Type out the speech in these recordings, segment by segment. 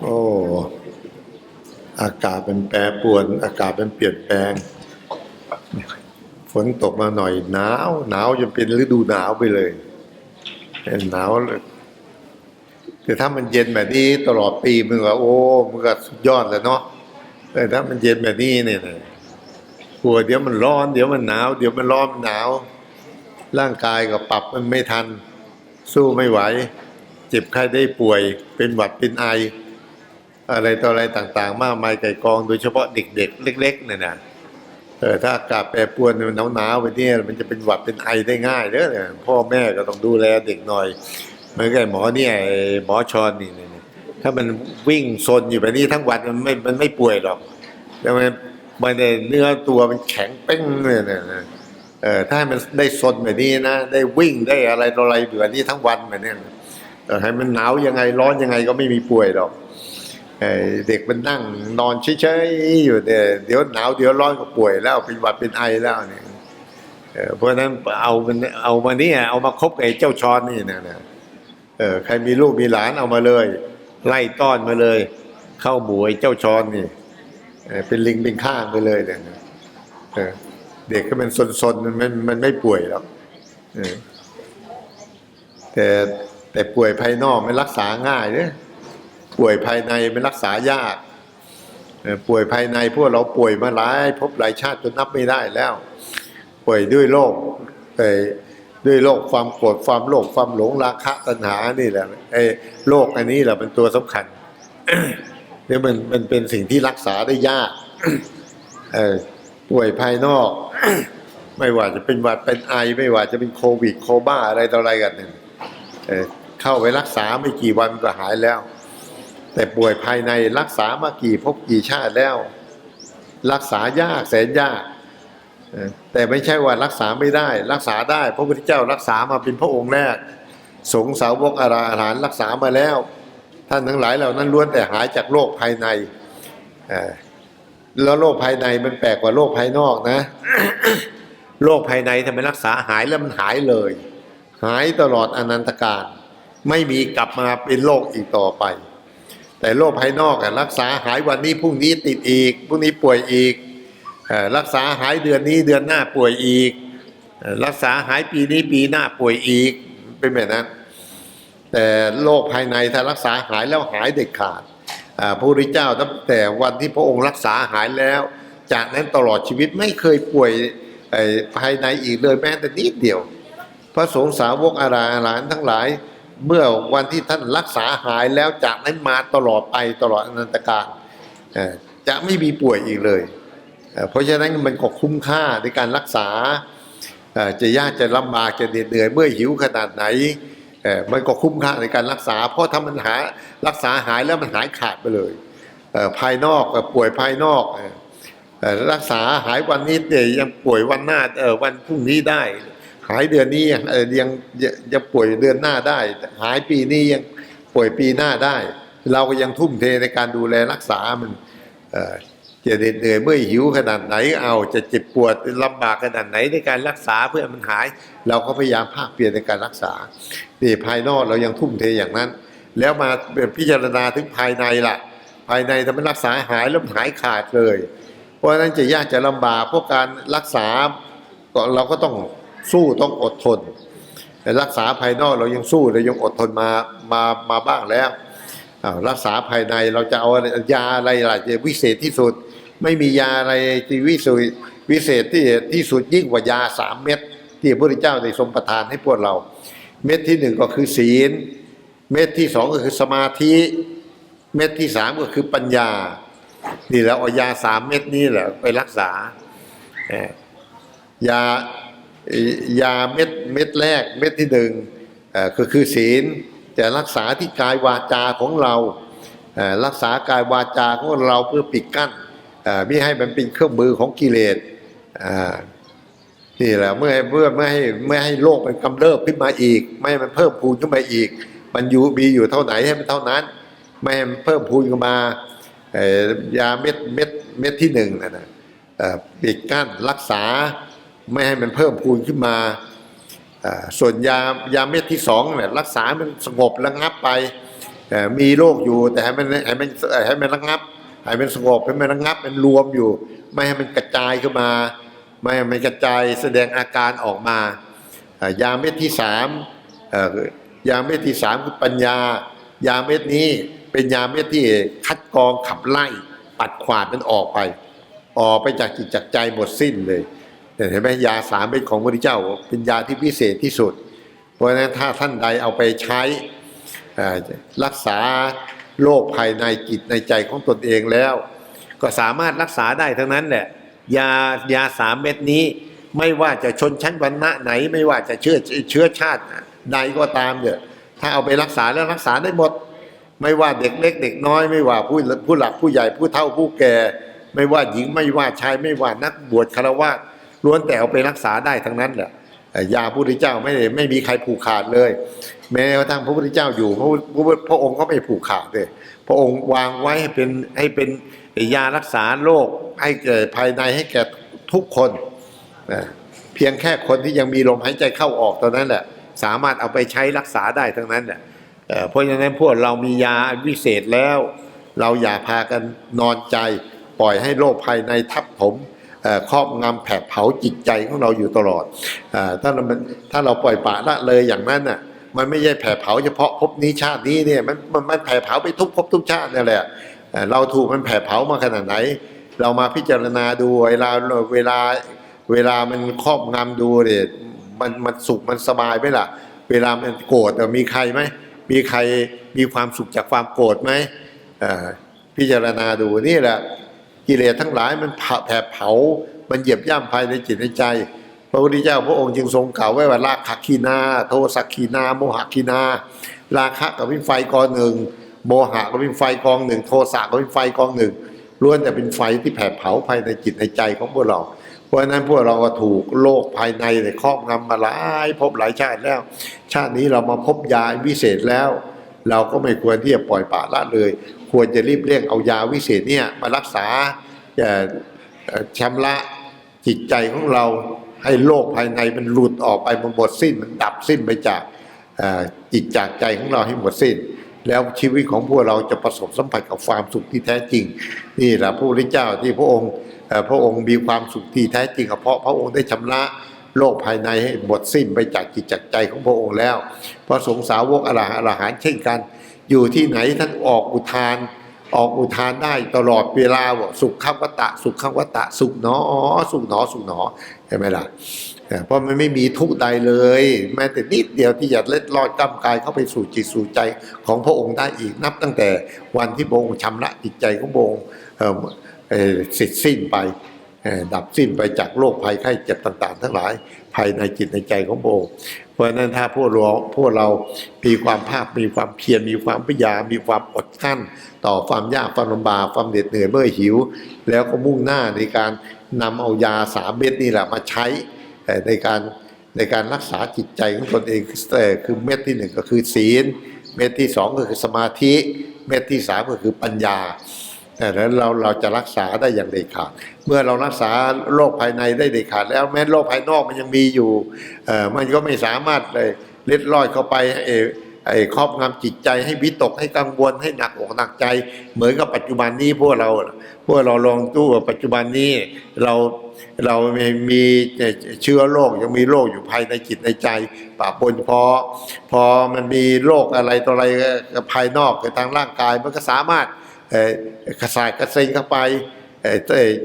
โอ้อากาศเป็นแปรปรวน อากาศเป็นเปลี่ยนแปลง ฝนตกมาหน่อยหนาวหนาวจนเป็นฤดูหนาวไปเลยหนาวเลยแต่ถ้ามันเย็นแบบนี้ตลอดปีมันก็โอ้มันก็สุดยอดแล้วเนาะแต่ถ้ามันเย็นแบบนี้เนี่ยกลัวเดี๋ยวมันร้อน เดี๋ยวมันหนาว เดี๋ยวมันร้อนมันหนาว ร่างกายก็ปรับมันไม่ทัน สู้ไม่ไหว จ็บไข้ได้ป่วย เป็นหวัดเป็นไอ อะไรต่ออะไรต่างๆ มากมายไก่กอง โดยเฉพาะเด็กๆ เล็ก ๆเนี่ยนะเออถ้าอากาศแปรปรวนมันหนาวๆไปเนี่ยมันจะเป็นหวัดเป็นไอได้ง่ายเด้อเนี่ยพ่อแม่ก็ต้องดูแลเด็กหน่อยเหมือนกับหมอเนี่ยหมอชอนนี่เนี่ยถ้ามันวิ่งซนอยู่แบบนี้ทั้งวันมันไม่มันไม่ป่วยหรอกแต่มันมันเนื้อตัวมันแข็งเป้งเนี่ยเออถ้าให้มันได้ซนแบบนี้นะ ได้วิ่งได้อะไรต่ออะไรแบบนี้ทั้งวันแบบนี้ แต่ให้มันหนาวยังไงร้อนยังไงก็ไม่มีป่วยหรอกเด็กมันนั่งนอนเฉยๆอยู่เดี๋ยวเดี๋ยวหนาวเดี๋ยวร้อนก็ป่วยแล้วเป็นหวัดเป็นไอแล้วเนี่ยเพราะฉะนั้นเอามันเอามาเนี่ยเอามาคบไอ้เจ้าช้อนนี่นะนะเออใครมีลูกมีหลานเอามาเลย ไล่ต้อนมาเลย เข้าหมู่ไอ้เจ้าช้อนนี่เป็นลิงเป็นข้างไปเลยเนี่ยเด็กก็เป็นซนๆมันมันมันไม่ป่วยหรอกแต่ แต่ป่วยภายนอกไมันรักษาง่ายเนี่ยป่วยภายในไมันรักษายาก ป่วยภายในพวกเราป่วยมาหลายภพหลายชาติจนนับไม่ได้แล้ว ป่วยด้วยโรคเอ่อด้วยโรคความโกรธความโลภความหลงราคะตัณหานี่แหละไอ้โรคอันนี้แหละเป็นตัวสำคัญเนี่ยมันมันเป็นสิ่งที่รักษาได้ยากเอ่อป่วยภายนอก ไม่ว่าจะเป็นหวัดเป็นไอ ไม่ว่าจะเป็นโควิดโคบ้าอะไรต่ออะไรกันเนี่ย เข้าไปรักษาไม่กี่วันก็หายแล้ว แต่ป่วยภายในรักษามากี่ภพกี่ชาติแล้ว รักษายากแสนยาก แต่ไม่ใช่ว่ารักษาไม่ได้ รักษาได้ พระพุทธเจ้ารักษามาเป็นพระองค์แรก สงสาวกอาราหานรักษามาแล้ว ท่านทั้งหลายเหล่านั้นล้วนแต่หายจากโรคภายในแล้วโรคภายในมันแปลกกว่าโรคภายนอกนะโรคภายในทำไมรักษาหายแล้วมันหายเลย หายตลอดอนันตการ ไม่มีกลับมาเป็นโรคอีกต่อไป แต่โรคภายนอกอะรักษาหายวันนี้พรุ่งนี้ติดอีกพรุ่งนี้ป่วยอีกรักษาหายเดือนนี้เดือนหน้าป่วยอีก รักษาหายปีนี้ปีหน้าป่วยอีกเป็นแบบนั้น แต่โรคภายในถ้ารักษาหายแล้วหายเด็ดขาดพระพุทธเจ้าตั้งแต่วันที่พระองค์รักษาหายแล้ว จากนั้นตลอดชีวิตไม่เคยป่วยภายในอีกเลยแม้แต่นิดเดียว พระสงฆ์สาวกอาราหลานทั้งหลาย เมื่อวันที่ท่านรักษาหายแล้วจากนั้นมาตลอดไปตลอดอนันตการจะไม่มีป่วยอีกเลย เพราะฉะนั้นมันก็คุ้มค่าในการรักษาจะยากจะลำบากจะเหนื่อยเมื่อหิวขนาดไหนมันก็คุ้มค่าในการรักษา เพราะถ้ามันหารักษาหายแล้วมันหายขาดไปเลยภายนอกป่วยภายนอกรักษาหายวันนี้เนี่ยยังป่วยวันหน้าวันพรุ่งนี้ได้ หายเดือนนี้ยังยังยังป่วยเดือนหน้าได้ หายปีนี้ยังป่วยปีหน้าได้ เราก็ยังทุ่มเทในการดูแลรักษามันเจะเหน็ดเหนื่อยเมื่อยหิวขนาดไหนเอาจะเจ็บปวดลำบากขนาดไหนในการรักษาเพื่อมันหาย เราก็พยายามภาคเปลี่ยนในการรักษานี่ภายนอกเรายังทุ่มเทอย่างนั้น แล้วมาพิจารณาถึงภายในล่ะ ภายในถ้ามันรักษาหายแล้วหายขาดเลย เพราะฉะนั้นจะยากจะลำบากเพราะการรักษาเราก็ต้อง สู้ต้องอดทน แต่รักษาภายนอกเรายังสู้เรายังอดทนมามามาบ้างแล้วรักษาภายในเราจะเอาอะไรยาอะไรล่ะจะวิเศษที่สุด ไม่มียาอะไรที่วิเศษวิเศษที่ที่สุดยิ่งกว่ายาสามเม็ดที่พระพุทธเจ้าได้ทรงประทานให้พวกเรา เม็ดที่หนึ่งก็คือศีล เม็ดที่สองก็คือสมาธิ เม็ดที่สามก็คือปัญญา นี่แล้วเอายาสามเม็ดนี้แหละไปรักษายา ยาเม็ดเม็ดแรกเม็ดที่หนึ่งเอ่อก็คือศีลจะรักษาที่กายวาจาของเรารักษากายวาจาของเราเพื่อปิดกั้นไม่ให้มันเป็นเครื่องมือของกิเลสนี่แหละเมื่อเมื่อไม่ให้ไม่ให้โลกมันกำเริบขึ้นมาอีก ไม่ให้มันเพิ่มพูนขึ้นมาอีก มันอยู่มีอยู่เท่าไหนให้มันเท่านั้น ไม่ให้มันเพิ่มพูนขึ้นมายาเม็ดเม็ดเม็ดที่หนึ่งนะนะปิดกั้นรักษา ไม่ให้มันเพิ่มพูนขึ้นมา ส่วนยายาเม็ดที่สองเนี่ยรักษามันสงบระงับไป มีโรคอยู่แต่ให้มันให้มันให้มันระงับให้มันสงบให้มันระงับมันรวมอยู่ ไม่ให้มันกระจายขึ้นมา ไม่ให้มันกระจายแสดงอาการออกมายาเม็ดที่สามยาเม็ดที่สามคือปัญญา ยาเม็ดนี้เป็นยาเม็ดที่คัดกรองขับไล่ปัดขวาดมันออกไป ออกไปจากจิตจากใจหมดสิ้นเลย เห็นไหมยาสามเม็ดของพระพุทธเจ้า เป็นยาที่พิเศษที่สุด เพราะฉะนั้นถ้าท่านใดเอาไปใช้รักษาโรคภายในจิตในใจของตนเองแล้ว ก็สามารถรักษาได้ทั้งนั้นแหละยายาสามเม็ดนี้ไม่ว่าจะชนชั้นวรรณะไหน ไม่ว่าจะเชื้อเชื้อชาติใดก็ตามเนี่ยถ้าเอาไปรักษาแล้วรักษาได้หมด ไม่ว่าเด็กเล็กเด็กน้อยไม่ว่าผู้ผู้หลักผู้ใหญ่ผู้เฒ่าผู้แก่ ไม่ว่าหญิงไม่ว่าชายไม่ว่านักบวชคารวะ ล้วนแต่เอาไปรักษาได้ทั้งนั้นแหละยาพระพุทธเจ้าไม่ได้ไม่มีใครผูกขาดเลย แม้กระทั่งพระพุทธเจ้าอยู่พระพระพระองค์ก็ไม่ผูกขาดเลย พระองค์วางไว้ให้เป็นให้เป็นยารักษาโรคให้แก่ภายในให้แก่ทุกคนนะเพียงแค่คนที่ยังมีลมหายใจเข้าออกตอนนั้นแหละสามารถเอาไปใช้รักษาได้ทั้งนั้นแหละเพราะฉะนั้นพวกเรามียาวิเศษแล้ว เราอย่าพากันนอนใจ ปล่อยให้โรคภายในทับถม ครอบงำแผดเผาจิตใจของเราอยู่ตลอดอถ้าเราถ้าเราปล่อยปละละเลยอย่างนั้นน่ะมันไม่ใช่แผดเผาเฉพาะภพนี้ชาตินี้เนี่ยมันมันแผดเผาไปทุกภพทุกชาตินั่นแหละเราถูกมันแผดเผามาขนาดไหน เรามาพิจารณาดูเวลาเวลาเวลามันครอบงำดูเนี่ยมันมันสุขมันสบายไหมล่ะ เวลามันโกรธมีใครไหมมีใครมีความสุขจากความโกรธไหมพิจารณาดูนี่แหละ กิเลสทั้งหลายมันแผดเผา มันเหยียบย่ำภายในจิตในใจ พระพุทธเจ้าพระองค์จึงทรงกล่าวไว้ว่าราคะคีนา โทสักคีนา โมหะคีนา ราคะกับเป็นไฟกองหนึ่ง โมหะก็เป็นไฟกองหนึ่ง โทสะก็เป็นไฟกองหนึ่งล้วนแต่เป็นไฟที่แผดเผาภายในจิตในใจของพวกเรา เพราะฉะนั้นพวกเราก็ถูกโลกภายในเนี่ยครอบงำมาหลายภพหลายชาติแล้ว ชาตินี้เรามาพบยาวิเศษแล้ว เราก็ไม่ควรที่จะปล่อยปละละเลย ควรจะรีบเร่งเอายาวิเศษเนี่ยมารักษาชำระจิตใจของเราให้โลกภายในมันหลุดออกไปมันหมดสิ้นมันดับสิ้นไปจากจิตจากใจของเราให้หมดสิ้น แล้วชีวิตของพวกเราจะประสบสัมผัสกับความสุขที่แท้จริง นี่แหละพระพุทธเจ้าที่พระองค์พระองค์มีความสุขที่แท้จริงเพราะพระองค์ได้ชำระโลกภายในให้หมดสิ้นไปจากจิตจากใจของพระองค์แล้วพระสงฆ์สาวกอรหันต์อรหันต์เช่นกัน อยู่ที่ไหนท่านออกอุทาน ออกอุทานได้ตลอดเวลาว่าสุขขัวตะ สุขขัวตะ สุขหนอ สุขหนอสุขหนอเห็นไหมล่ะเพราะมันไม่มีทุกข์ใดเลย แม้แต่นิดเดียวที่จะเล็ดลอดกำกายเข้าไปสู่จิตสู่ใจของพระองค์ได้อีกนับตั้งแต่วันที่พระองค์ชำระจิตใจของพระองค์เสร็จสิ้นไปดับสิ้นไปจากโรคภัยไข้เจ็บต่าง ๆ ทั้งหลายภายในจิตในใจของพระองค์ เพราะฉะนั้นถ้าพวกเราพวกเรามีความภาคมีความเพียรมีความพยายามมีความอดกั้น ต่อความยากความลำบากความเหน็ดเหนื่อยเมื่อหิว แล้วก็มุ่งหน้าในการนำเอายาสามเม็ดนี่แหละมาใช้ในการในการรักษาจิตใจของตนเองเอ่คือเม็ดที่หนึ่งก็คือศีล เม็ดที่สองก็คือสมาธิ เม็ดที่สามก็คือปัญญา แต่แล้วเราเราจะรักษาได้อย่างเด็ดขาด เมื่อเรารักษาโรคภายในได้เด็ดขาด แล้วแม้โรคภายนอกมันยังมีอยู่เออมันก็ไม่สามารถเลยเล็ดลอดเข้าไปไอ้ไอ้ครอบงำจิตใจให้วิตกให้กังวลให้หนักอกหนักใจ เหมือนกับปัจจุบันนี้พวกเรา พวกเราลองตู้ว่าปัจจุบันนี้เราเรามีมีเชื้อโรคยังมีโรคอยู่ภายในจิตในใจปะปนพอพอมันมีโรคอะไรต่ออะไรภายนอกทางร่างกายมันก็สามารถ กระสายกระเซ็งเข้าไป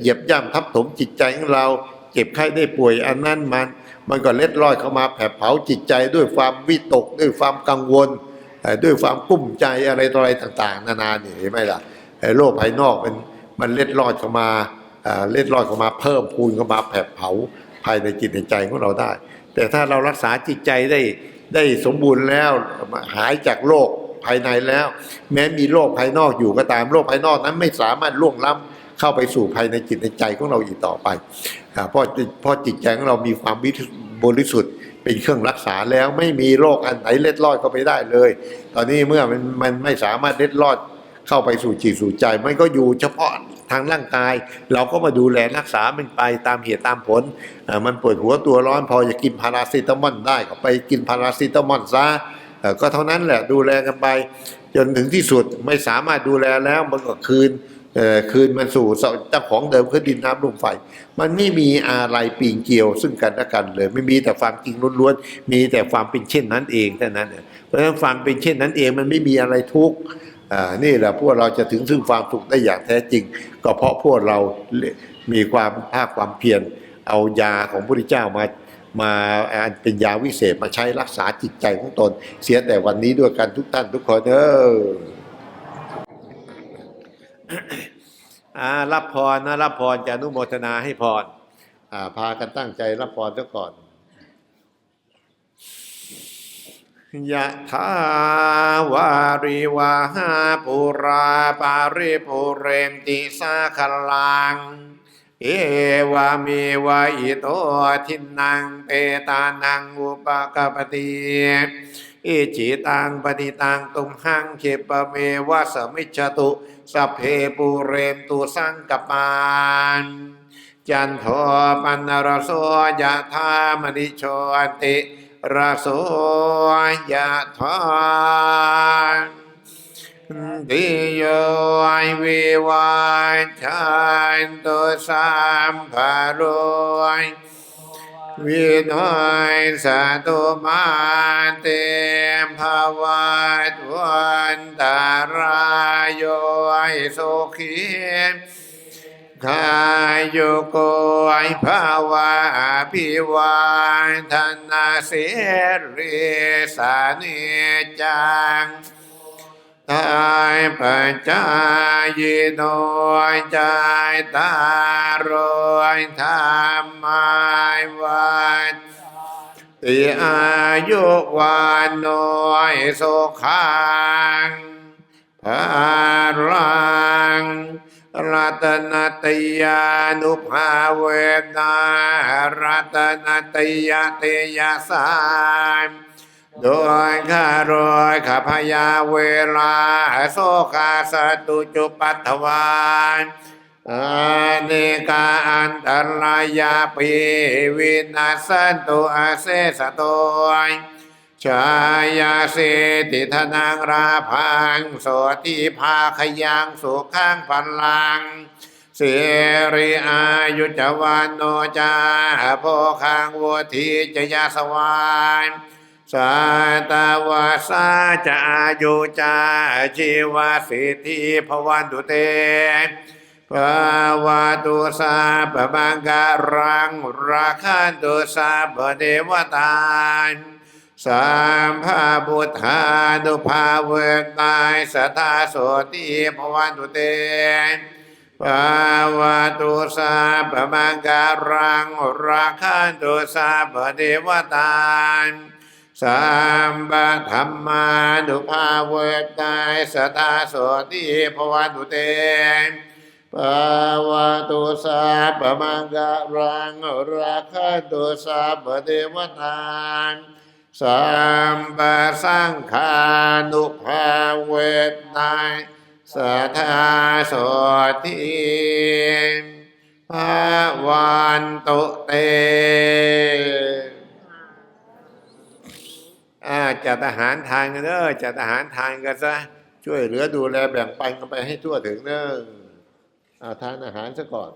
เหยียบย่ำทับถมจิตใจของเรา เจ็บไข้ได้ป่วยอันนั้นมัน มันก็เล็ดลอดเข้ามาแผดเผาจิตใจด้วยความวิตกด้วยความกังวล ด้วยความกุ้มใจอะไรต่ออะไรต่างๆ นานานี่เห็นไหมล่ะโลกภายนอกมันมันเล็ดลอดเข้ามาเอ่อเล็ดลอดเข้ามาเพิ่มพูนเข้ามาแผดเผาภายในจิตในใจของเราได้ แต่ถ้าเรารักษาจิตใจได้ได้สมบูรณ์แล้วหายจากโรค ภายในแล้ว แม้มีโรคภายนอกอยู่ก็ตามโรคภายนอกนั้นไม่สามารถล่วงล้ำเข้าไปสู่ภายในจิตในใจของเราอีกต่อไปเพราะเพราะจิตใจของเรามีความบริสุทธิ์เป็นเครื่องรักษาแล้วไม่มีโรคอันไหนเล็ดลอดเข้าไปได้เลย ตอนนี้เมื่อมันมันไม่สามารถเล็ดลอดเข้าไปสู่จิตสู่ใจ มันก็อยู่เฉพาะทางร่างกาย เราก็มาดูแลรักษามันไปตามเหตุตามผล มันปวดหัวตัวร้อนพอจะกินพาราเซตามอลได้ก็ไปกินพาราเซตามอลซะ ก็เท่านั้นแหละดูแลกันไป จนถึงที่สุดไม่สามารถดูแลแล้วมันก็คืนคืนมันสู่เจ้าของเดิมคือดินน้ำลมไฟ มันไม่มีอะไรปีงเกี่ยวซึ่งกันและกันเลย ไม่มีแต่ความจริงล้วนๆมีแต่ความเป็นเช่นนั้นเองเท่านั้นเพราะฉะนั้นความเป็นเช่นนั้นเองมันไม่มีอะไรทุกข์นี่แหละพวกเราจะถึงซึ่งความสุขได้อย่างแท้จริง ก็เพราะพวกเรามีความภาคความเพียรเอายาของพระพุทธเจ้ามา มาเป็นยาวิเศษมาใช้รักษาจิตใจของตน เสียแต่วันนี้ด้วยกันทุกท่านทุกคนเอออารับพรนะรับพรจะนุโมทนาให้พรอ่าพากันตั้งใจรับพรซะก่อนยะถาวาริวาหาปุราปาริปุเรนติสาคลัง เอวามีวาอิโตทินังเปตานังอุปกปปติอิจิตังปฏิตังตุมหังเขปเมวะสมิจตุสัพเพปูเรนตุสังกปานจันโทปันนรโสยะธามณิโชติระโสยะธา ติโยวิวาชันตุสัมภโรยวินัยสตุมาเตมภวัตวันตารายโยสุขีขายโยโกยภาวะพิวันธนาเสรีสานิจัง ตายปัจจายโนยใจตารอยธรรมายวันติอายุวันโนยสุขังภารังรัตนตยานุภาเวนารัตนตยเตยสาม โดยข้ารอยข้าพยาเวลาโสกาสตุจุปัตถวานอาเนกาอันตรายาปีวินาสันตุอาเสสโตยชายาเสติธนังราพังโสติภาขยังสุขังพันลังเสริอายุจวันโนจาโพคังวัทีจยาสวาน สาตาวาสาจะอายุจาชีวาสิทธิภวันตุเตภาวะตุสาปมังการังราคันตุสาปเดวตานสามภาบุทธานุภาเวตายสทาโสติภวันตุเตภาวะตุสาปมังการังราคันตุสาปเดวตาน สัมปะธรรมานุภาเวตายสตาโสติภวันตุเตภาวตุสาปมังกรังราคันตุสาปเดวตานสัมปะสังฆานุภาเวตายสัทธาโสติภาวันตุเตอา จัดอาหารทานกันเด้อจัดอาหารทานกันซะช่วยเหลือดูแลแบ่งปันกันไปให้ทั่วถึงเด้อทานอาหารซะก่อน